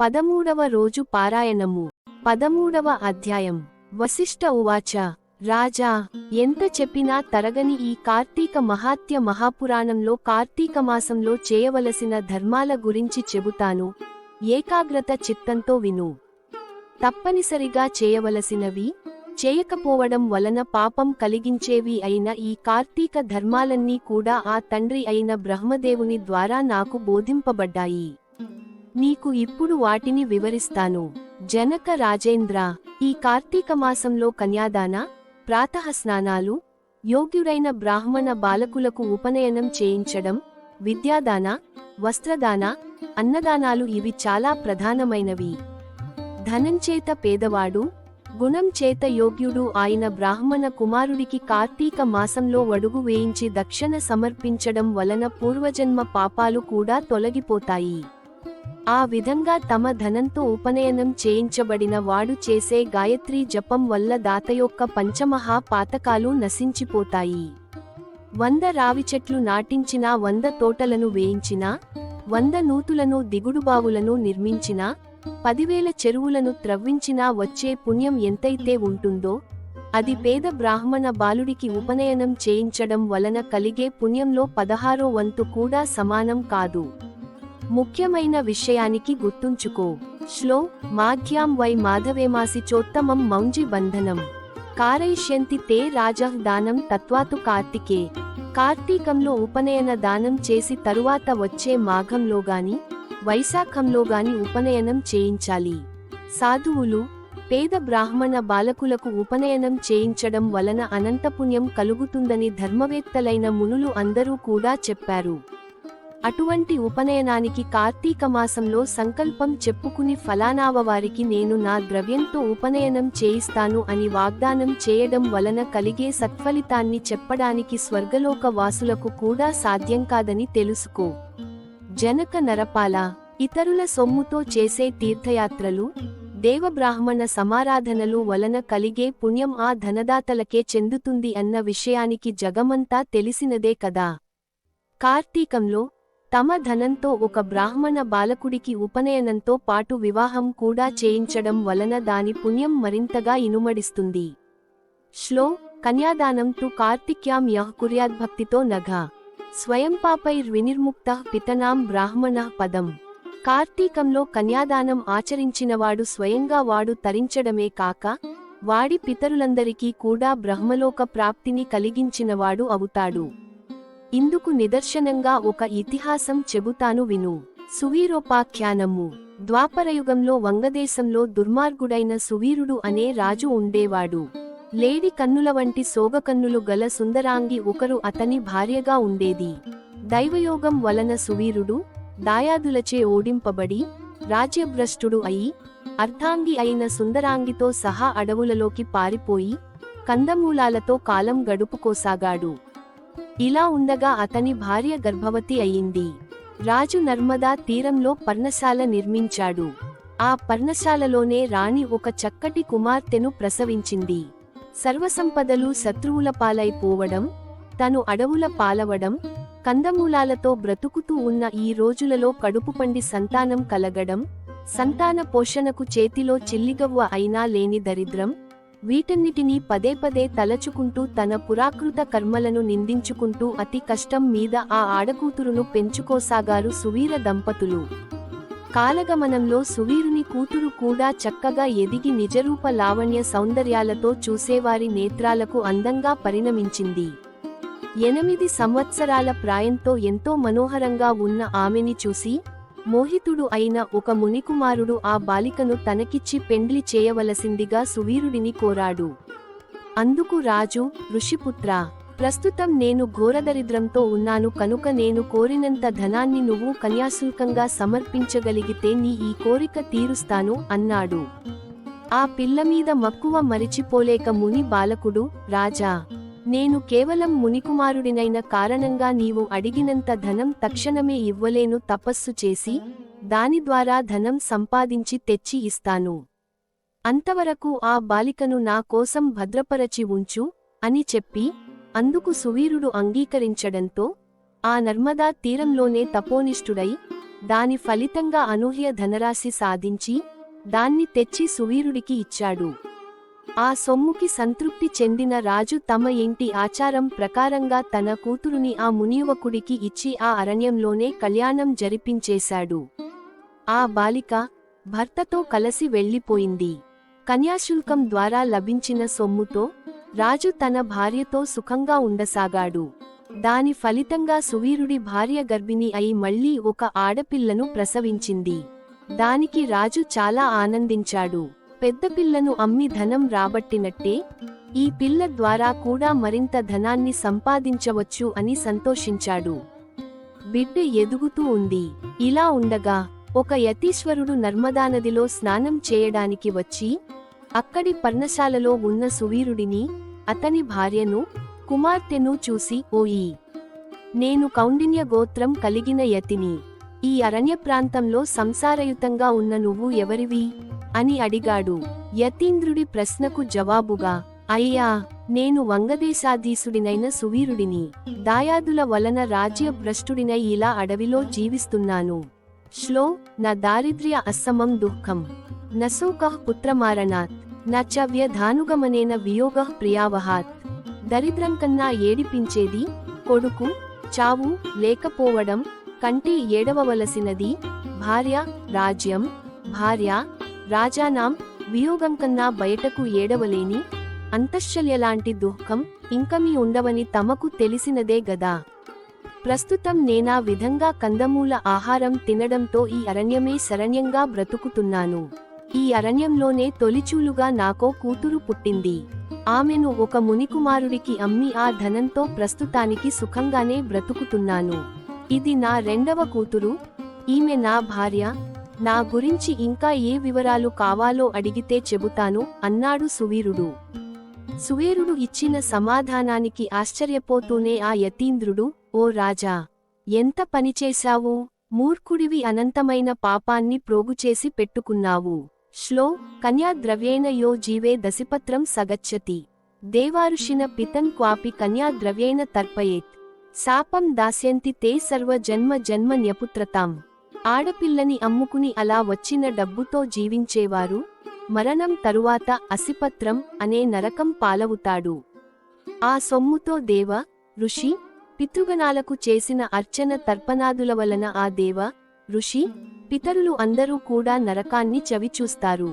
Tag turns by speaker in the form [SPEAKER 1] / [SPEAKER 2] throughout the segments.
[SPEAKER 1] పదమూడవ రోజు పారాయణము. పదమూడవ అధ్యాయం. వశిష్ఠ ఉవాచ రాజా ఎంత చెప్పినా తరగని ఈ కార్తీక మహాత్య మహాపురాణంలో కార్తీక మాసంలో చేయవలసిన ధర్మాల గురించి చెబుతాను. ఏకాగ్రత చిత్తంతో విను. తప్పనిసరిగా చేయవలసినవి చేయకపోవడం వలన పాపం కలిగించేవి అయిన ఈ కార్తీక ధర్మాలన్నీ కూడా ఆ తండ్రి అయిన బ్రహ్మదేవుని ద్వారా నాకు బోధింపబడ్డాయి. నీకు ఇప్పుడు వాటిని వివరిస్తాను. జనక రాజేంద్ర ఈ కార్తీక మాసంలో కన్యాదాన ప్రాతఃస్నానాలు యోగ్యుడైన బ్రాహ్మణ బాలకులకు ఉపనయనం చేయించడం విద్యాదాన వస్త్రదాన అన్నదానాలు ఇవి చాలా ప్రధానమైనవి. ధనంచేత పేదవాడు గుణం చేత యోగ్యుడు ఆయన బ్రాహ్మణ కుమారుడికి కార్తీక మాసంలో వడుగు వేయించి దక్షిణ సమర్పించడం వలన పూర్వజన్మ పాపాలు కూడా తొలగిపోతాయి. ఆ విధంగా తమ ధనంతో ఉపనయనం చేయించబడిన వాడు చేసే గాయత్రి జపం వల్ల దాత యొక్క పంచమహా పాతకాలు నశించిపోతాయి. వంద రావి చెట్లు నాటించినా వంద తోటలను వేయించినా వంద నూతులను దిగుడుబావులను నిర్మించినా పదివేల చెరువులను త్రవ్వించినా వచ్చే పుణ్యం ఎంతైతే ఉంటుందో అది పేద బ్రాహ్మణ బాలుడికి ఉపనయనం చేయించడం వలన కలిగే పుణ్యంలో పదహారో వంతు కూడా సమానం కాదు. ముఖ్యమైన విషయానికి గుర్తుంచుకో. శ్లో మాధ్యాం వై మాధవేమాసి చోత్తమం మౌంజి బంధనం. కారయిష్యంతి తే రాజః దానం తత్వాతు కార్తికే. కార్తీకంలో ఉపనయన దానం చేసి తరువాత వచ్చే మాఘంలో గాని వైశాఖంలో గాని ఉపనయనం చేయించాలి. సాధువులు పేద బ్రాహ్మణ బాలకులకు ఉపనయనం చేయించడం వలన అనంతపుణ్యం కలుగుతుందని ధర్మవేత్తలైన మునులు అందరూ కూడా చెప్పారు. అటువంటి ఉపనయనానికి కార్తీక మాసంలో సంకల్పం చెప్పుకుని ఫలానావ వారికి నేను నా ద్రవ్యంతో ఉపనయనం చేయిస్తాను అని వాగ్దానం చేయడం వలన కలిగే సత్ఫలితాన్ని చెప్పడానికి స్వర్గలోక వాసులకు కూడా సాధ్యం కాదని తెలుసుకో. జనక నరపాల ఇతరుల సొమ్ముతో చేసే తీర్థయాత్రలు దేవబ్రాహ్మణ సమారాధనలు వలన కలిగే పుణ్యం ఆ ధనదాతలకే చెందుతుంది అన్న విషయానికి జగమంతా తెలిసినదే కదా. కార్తీకంలో తమ ధనంతో ఒక బ్రాహ్మణ బాలకుడికి ఉపనయనంతో పాటు వివాహం కూడా చేయించడం వలన దాని పుణ్యం మరింతగా ఇనుమడిస్తుంది. శ్లో కన్యాదానం తు కార్తిక్యాం యః కుర్యాద్భక్తితో నఘ. స్వయంపాపైర్వినిర్ముక్త పితనాం బ్రాహ్మణ పదం. కార్తీకంలో కన్యాదానం ఆచరించినవాడు స్వయంగా వాడు తరించడమే కాక వాడి పితరులందరికీ కూడా బ్రహ్మలోక ప్రాప్తిని కలిగించినవాడు అవుతాడు. ఇందుకు నిదర్శనంగా ఒక ఇతిహాసం చెబుతాను విను. సువీరోపాఖ్యానము. ద్వాపరయుగంలో వంగదేశంలో దుర్మార్గుడైన సువీరుడు అనే రాజు ఉండేవాడు. లేడి కన్నుల వంటి సోగకన్నులు గల సుందరాంగి ఒకరు అతని భార్యగా ఉండేది. దైవయోగం వలన సువీరుడు దాయాదులచే ఓడింపబడి రాజ్యభ్రష్టుడు అయి అర్ధాంగి అయిన సుందరాంగితో సహా అడవులలోకి పారిపోయి కందమూలాలతో కాలం గడుపుకోసాగాడు. ఇలా ఉండగా అతని భార్య గర్భవతి అయింది రాజు నర్మదా తీరంలో పర్ణశాల నిర్మించాడు. ఆ పర్ణశాలలోనే రాణి ఒక చక్కటి కుమార్తెను ప్రసవించింది. సర్వసంపదలు శత్రువుల పాలైపోవడం తను అడవుల పాలవడం కందమూలాలతో బ్రతుకుతూ ఉన్న ఈ రోజులలో కడుపుపండి సంతానం కలగడం సంతాన పోషణకు చేతిలో చిల్లిగవ్వ అయినా లేని దరిద్రం వీటన్నిటినీ పదే పదే తలచుకుంటూ తన పురాకృత కర్మలను నిందించుకుంటూ అతి కష్టం మీద ఆ ఆడకూతురును పెంచుకోసాగారు సువీర దంపతులు. కాలగమనంలో సువీరుని కూతురు కూడా చక్కగా ఎదిగి నిజరూప లావణ్య సౌందర్యాలతో చూసేవారి నేత్రాలకు అందంగా పరిణమించింది. ఎనిమిది సంవత్సరాల ప్రాయంతో ఎంతో మనోహరంగా ఉన్న ఆమెని చూసి మోహితుడు అయిన ఒక మునికుమారుడు ఆ బాలికను తనకిచ్చి పెండ్లి చేయవలసిందిగా సువీరుడిని కోరాడు. అందుకు రాజు ఋషిపుత్ర ప్రస్తుతం నేను ఘోరదరిద్రంతో ఉన్నాను కనుక నేను కోరినంత ధనాన్ని నువ్వు కన్యాశుల్కంగా సమర్పించగలిగితే నీ ఈ కోరిక తీరుస్తాను అన్నాడు. ఆ పిల్లమీద మక్కువ మరిచిపోలేక ముని బాలకుడు రాజా నేను కేవలం మునికుమారుడినైన కారణంగా నీవు అడిగినంత ధనం తక్షణమే ఇవ్వలేను తపస్సు చేసి దాని ద్వారా ధనం సంపాదించి తెచ్చి ఇస్తాను. అంతవరకు ఆ బాలికను నా కోసం భద్రపరచి ఉంచు అని చెప్పి అందుకు సువీరుడు అంగీకరించడంతో ఆ నర్మదా తీరంలోనే తపోనిష్ఠుడై దాని ఫలితంగా అనూహ్య ధనరాశి సాధించి దాన్ని తెచ్చి సువీరుడికి ఇచ్చాడు. ఆ సొమ్ముకి సంతృప్తి చెందిన రాజు తమ ఇంటి ఆచారం ప్రకారంగా తన కూతురుని ఆ మునియువకుడికి ఇచ్చి ఆ అరణ్యంలోనే కళ్యాణం జరిపించేశాడు. ఆ బాలిక భర్తతో కలసి వెళ్ళిపోయింది. కన్యాశుల్కం ద్వారా లభించిన సొమ్ముతో రాజు తన భార్యతో సుఖంగా ఉండసాగాడు. దాని ఫలితంగా సువీరుడి భార్య గర్భిణి అయి మళ్ళీ ఒక ఆడపిల్లను ప్రసవించింది. దానికి రాజు చాలా ఆనందించాడు. పెద్ద పిల్లను అమ్మి ధనం రాబట్టినట్టే ఈ పిల్ల ద్వారా కూడా మరింత ధనాన్ని సంపాదించవచ్చు అని సంతోషించాడు. బిడ్డ ఎదుగుతూ ఉంది. ఇలా ఉండగా ఒక యతీశ్వరుడు నర్మదానదిలో స్నానం చేయడానికి వచ్చి అక్కడి పర్ణశాలలో ఉన్న సువీరుడిని అతని భార్యను కుమార్తెను చూసి ఓయి! నేను కౌండిన్య గోత్రం కలిగిన యతిని. ఈ అరణ్య ప్రాంతంలో సంసారయుతంగా ఉన్న నువ్వు ఎవరివి? అని అడిగాడు. యతీంద్రుడి ప్రశ్నకు జవాబుగా అయ్యా నేను వంగదేశాధీసుడినైన సువీరుడిని దాయాదుల వలన రాజ్య భ్రష్టుడినై ఇలా అడవిలో జీవిస్తున్నాను. శ్లో నా దారిద్ర్య అసమం దుఃఖం. నసోకః పుత్రమారణాత్ నా చ వ్యధానుగమనేన వియోగః ప్రియావహాత్. దరిద్రం కన్నా ఏడిపించేది కొడుకు చావు లేకపోవడం కంటే ఏడవవలసినది భార్య రాజ్యం భార్య రాజానాం వియోగం కన్నా బయటకు ఏడవలేని అంతశ్చల్యలాంటి దుఃఖం ఇంకమీ ఉండవని తమకు తెలిసినదే గదా. ప్రస్తుతం నేనా విధంగా కందమూల ఆహారం తినడంతో ఈ అరణ్యమే శరణ్యంగా బ్రతుకుతున్నాను. ఈ అరణ్యంలోనే తొలిచూలుగా నాకో కూతురు పుట్టింది. ఆమెను ఒక మునికుమారుడికి అమ్మి ఆ ధనంతో ప్రస్తుతానికి సుఖంగానే బ్రతుకుతున్నాను. ఇది నా రెండవ కూతురు. ఈమె నా భార్య. నా గురించి ఇంకా ఏ వివరాలు కావాలో అడిగితే చెబుతాను అన్నాడు సువీరుడు. సువీరుడు ఇచ్చిన సమాధానానికి ఆశ్చర్యపోతూనే ఆ యతీంద్రుడు ఓ రాజా ఎంత పనిచేశావు మూర్ఖుడివి అనంతమైన పాపాన్ని ప్రోగుచేసి పెట్టుకున్నావు. శ్లో కన్యాద్రవ్యేన యో జీవే దశిపత్రం సగచ్చతి. దేవారుషిన పితన్ క్వాపి కన్యాద్రవ్యేన తర్పయేత్. శాపం దాస్యంతి తే సర్వ జన్మ జన్మ న్యపుత్రతాం. ఆడపిల్లని అమ్ముకుని అలా వచ్చిన డబ్బుతో జీవించేవారు మరణం తరువాత అసిపత్రం అనే నరకం పాలవుతాడు. ఆ సొమ్ముతో దేవ ఋషి పితృగణాలకు చేసిన అర్చన తర్పణాదుల వలన ఆ దేవ ఋషి పితరులు అందరూ కూడా నరకాన్ని చవిచూస్తారు.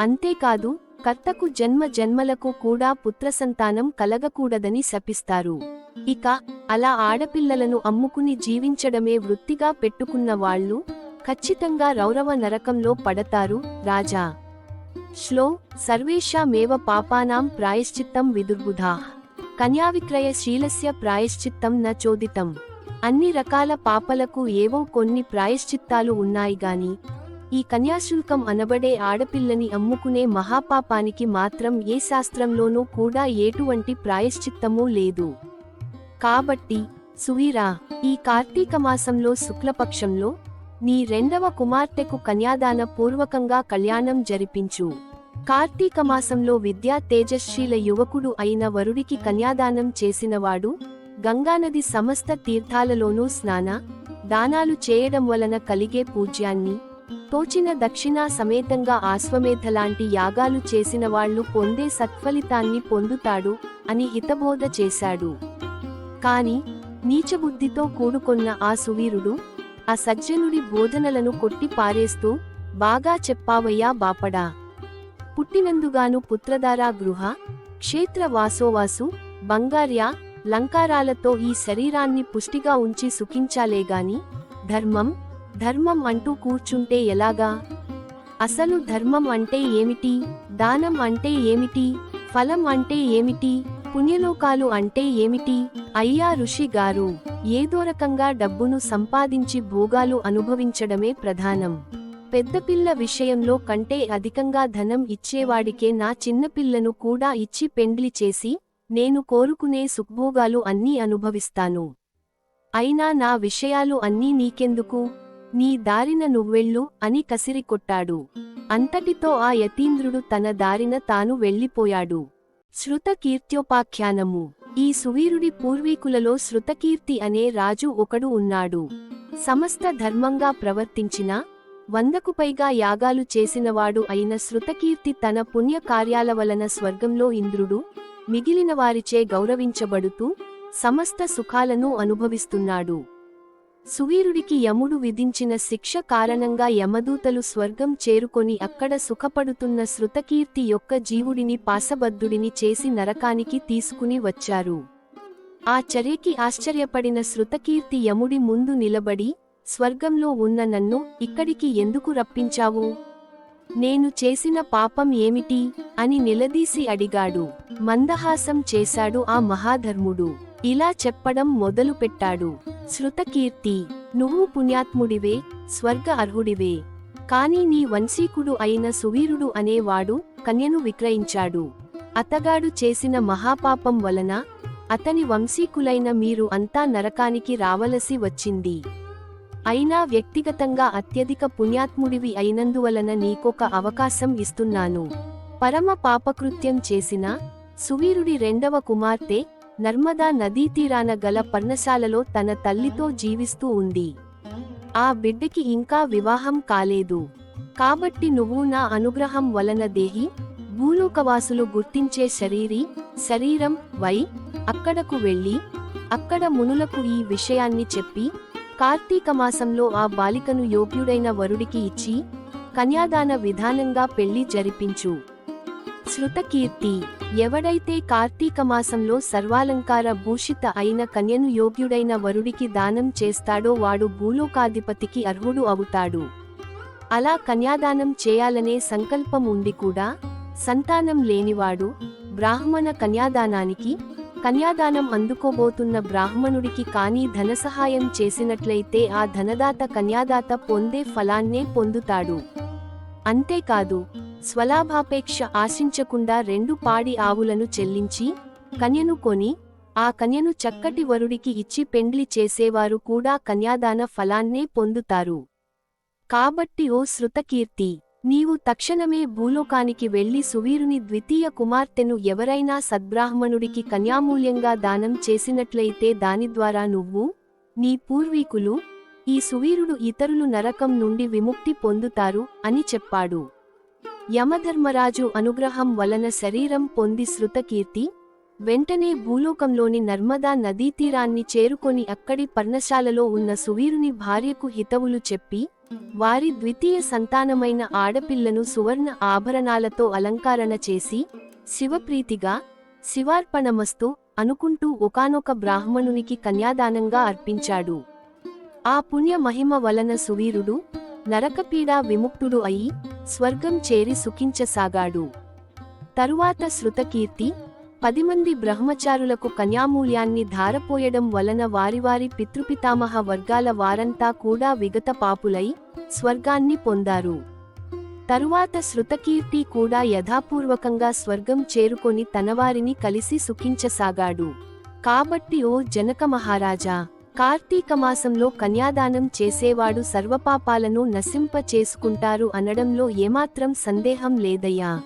[SPEAKER 1] అంతేకాదు కర్తకు జన్మ జన్మలకు కూడా పుత్రసంతానం కలగకూడదని శపిస్తారు. ఇక అలా ఆడపిల్లలను అమ్ముకుని జీవించడమే వృత్తిగా పెట్టుకున్న వాళ్ళు ఖచ్చితంగా రౌరవ నరకంలో పడతారు రాజా. శ్లో సర్వేషామేవ పాపానాం ప్రాయశ్చిత్తం విదుర్బుధా. కన్యావిక్రయ శీలస్య ప్రాయశ్చిత్తం న చోదితం. అన్ని రకాల పాపలకు ఏవో కొన్ని ప్రాయశ్చిత్తాలు ఉన్నాయి గాని ఈ కన్యాశుల్కం అనబడే ఆడపిల్లని అమ్ముకునే మహాపాపానికి మాత్రం ఏ శాస్త్రంలోనూ కూడా ఎటువంటి ప్రాయశ్చిత్తమూ లేదు. కాబట్టి సువీరా ఈ కార్తీక మాసంలో శుక్లపక్షంలో నీ రెండవ కుమార్తెకు కన్యాదాన పూర్వకంగా కళ్యాణం జరిపించు. కార్తీక మాసంలో విద్యా తేజశ్శీల యువకుడు అయిన వరుడికి కన్యాదానం చేసినవాడు గంగానది సమస్త తీర్థాలలోనూ స్నాన దానాలు చేయడం వలన కలిగే పూజ్యాన్ని తోచిన దక్షిణా సమేతంగా ఆశ్వమేధ లాంటి యాగాలు చేసిన వాళ్ళు పొందే సత్ఫలితాన్ని పొందుతాడు అని హితబోధ చేశాడు. కాని నీచబుద్ధితో కూడుకొన్న ఆ సువీరుడు ఆ సజ్జనుడి బోధనలను కొట్టి పారేస్తూ బాగా చెప్పావయ్యా బాపడా. పుట్టినందుగాను పుత్రధారా గృహ క్షేత్ర వాసోవాసు బంగార్య లంకారాలతో ఈ శరీరాన్ని పుష్టిగా ఉంచి సుఖించాలేగాని ధర్మం ధర్మం అంటూ కూర్చుంటే ఎలాగా? అసలు ధర్మం అంటే ఏమిటి? దానం అంటే ఏమిటి? ఫలం అంటే ఏమిటి? పుణ్యలోకాలు అంటే ఏమిటి? అయ్యా ఋషి గారు ఏదో రకంగా డబ్బును సంపాదించి భోగాలు అనుభవించడమే ప్రధానం. పెద్దపిల్ల విషయంలో కంటే అధికంగా ధనం ఇచ్చేవాడికే నా చిన్నపిల్లను కూడా ఇచ్చి పెండ్లి చేసి నేను కోరుకునే సుఖభోగాలు అన్నీ అనుభవిస్తాను. అయినా నా విషయాలు అన్నీ నీకెందుకు? నీ దారిన నువ్వెళ్ళు అని కసిరి కొట్టాడు అంతటితో ఆ యతీంద్రుడు తన దారిన తాను వెళ్ళిపోయాడు. శృతకీర్త్యోపాఖ్యానము. ఈ సువీరుడి పూర్వీకులలో శృతకీర్తి అనే రాజు ఒకడు ఉన్నాడు. సమస్త ధర్మంగా ప్రవర్తించిన వందకు పైగా యాగాలు చేసినవాడు అయిన శృతకీర్తి తన పుణ్య కార్యాల వలన స్వర్గంలో ఇంద్రుడు మిగిలిన వారిచే గౌరవించబడుతూ సమస్త సుఖాలను అనుభవిస్తున్నాడు. సువీరుడికి యముడు విధించిన శిక్ష కారణంగా యమదూతలు స్వర్గం చేరుకొని అక్కడ సుఖపడుతున్న శృతకీర్తి యొక్క జీవుడిని పాసబద్ధుడిని చేసి నరకానికి తీసుకుని వచ్చారు. ఆ చర్యకి ఆశ్చర్యపడిన శృతకీర్తి యముడి ముందు నిలబడి స్వర్గంలో ఉన్న నన్ను ఇక్కడికి ఎందుకు రప్పించావు? నేను చేసిన పాపం ఏమిటి అని నిలదీసి అడిగాడు. మందహాసం చేశాడు ఆ మహాధర్ముడు. ఇలా చెప్పడం మొదలుపెట్టాడు. శృతకీర్తి నువ్వు పుణ్యాత్ముడివే స్వర్గ అర్హుడివే. కాని నీ వంశీకుడు అయిన సువీరుడు అనేవాడు కన్యను విక్రయించాడు. అతగాడు చేసిన మహాపాపం వలన అతని వంశీకులైన మీరు అంతా నరకానికి రావలసి వచ్చింది. అయినా వ్యక్తిగతంగా అత్యధిక పుణ్యాత్ముడివి అయినందువలన నీకొక అవకాశం ఇస్తున్నాను. పరమ పాపకృత్యం చేసిన సువీరుడి రెండవ కుమార్తె నర్మదా నదీ తీరాన గల పర్ణశాలలో తన తల్లితో జీవిస్తూ ఉంది. ఆ బిడ్డకి ఇంకా వివాహం కాలేదు. కాబట్టి నువ్వు నా అనుగ్రహం వలన దేహి భూలోకవాసులు గుర్తించే శరీరి శరీరం వై అక్కడకు వెళ్ళి అక్కడ మునులకు ఈ విషయాన్ని చెప్పి కార్తీక మాసంలో ఆ బాలికను యోగ్యుడైన వరుడికి ఇచ్చి కన్యాదాన విధానంగా పెళ్ళి జరిపించు. శృతకీర్తి. ఎవడైతే కార్తీక మాసంలో సర్వాలంకార భూషిత అయిన కన్యను యోగ్యుడైన వరుడికి దానం చేస్తాడో వాడు భూలోకాధిపతికి అర్హుడు అవుతాడు. అలా కన్యాదానం చేయాలనే సంకల్పం ఉండి కూడా సంతానం లేనివాడు బ్రాహ్మణ కన్యాదానానికి కన్యాదానం అందుకోబోతున్న బ్రాహ్మణుడికి కానీ ధనసహాయం చేసినట్లయితే ఆ ధనదాత కన్యాదాత పొందే ఫలాన్నే పొందుతాడు. అంతేకాదు స్వలాభాపేక్ష ఆశించకుండా రెండు పాడి ఆవులను చెల్లించి కన్యను కొని ఆ కన్యను చక్కటి వరుడికి ఇచ్చి పెండ్లి చేసేవారు కూడా కన్యాదాన ఫలాన్నే పొందుతారు. కాబట్టి ఓ శృతకీర్తి నీవు తక్షణమే భూలోకానికి వెళ్ళి సువీరుని ద్వితీయ కుమార్తెను ఎవరైనా సద్బ్రాహ్మణుడికి కన్యామూల్యంగా దానం చేసినట్లయితే దాని ద్వారా నువ్వు నీ పూర్వీకులు ఈ సువీరుడు ఇతరులు నరకం నుండి విముక్తి పొందుతారు అని చెప్పాడు. యమధర్మరాజు అనుగ్రహం వలన శరీరం పొంది శృతకీర్తి వెంటనే భూలోకంలోని నర్మదా నదీ తీరాన్ని చేరుకొని అక్కడి పర్ణశాలలో ఉన్న సువీరుని భార్యకు హితవులు చెప్పి వారి ద్వితీయ సంతానమైన ఆడపిల్లను సువర్ణ ఆభరణాలతో అలంకరణ చేసి శివప్రీతిగా శివార్పణమస్తు అనుకుంటూ ఒకానొక బ్రాహ్మణునికి కన్యాదానంగా అర్పించాడు. ఆ పుణ్య మహిమ వలన సువీరుడు నరకపీడా విముక్తుడు అయి స్వర్గం చేరి సుఖించసాగాడు. తరువాత శృతకీర్తి పది మంది బ్రహ్మచారులకు కన్యామూల్యాన్ని ధారపోయడం వలన వారివారి పితృపితామహ వర్గాల వారంతా కూడా విగత పాపులై స్వర్గాన్ని పొందారు. తరువాత శృతకీర్తి కూడా యథాపూర్వకంగా స్వర్గం చేరుకొని తనవారిని కలిసి సుఖించసాగాడు. కాబట్టి ఓ జనక మహారాజా కార్తీక మాసంలో కన్యాదానం చేసేవాడు సర్వపాపాలను నశింప చేసుకుంటారు అనడంలో ఏమాత్రం సందేహం లేదయ్యా.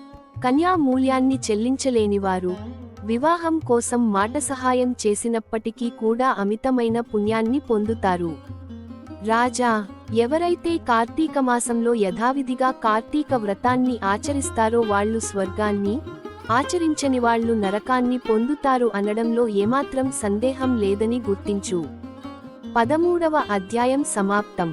[SPEAKER 1] కన్యా మూల్యాన్ని చెల్లించలేనివారు. వివాహం కోసం మాట సహాయం చేసినప్పటికీ కూడా అమితమైన పుణ్యాన్ని పొందుతారు. రాజా ఎవరైతే కార్తీక మాసంలో యథావిధిగా కార్తీక వ్రతాన్ని ఆచరిస్తారో వాళ్ళు స్వర్గాన్ని ఆచరించని వాళ్ళు నరకాన్ని పొందుతారు అనడంలో ఏమాత్రం సందేహం లేదని గుర్తించు. పదమూడవ అధ్యాయం సమాప్తం.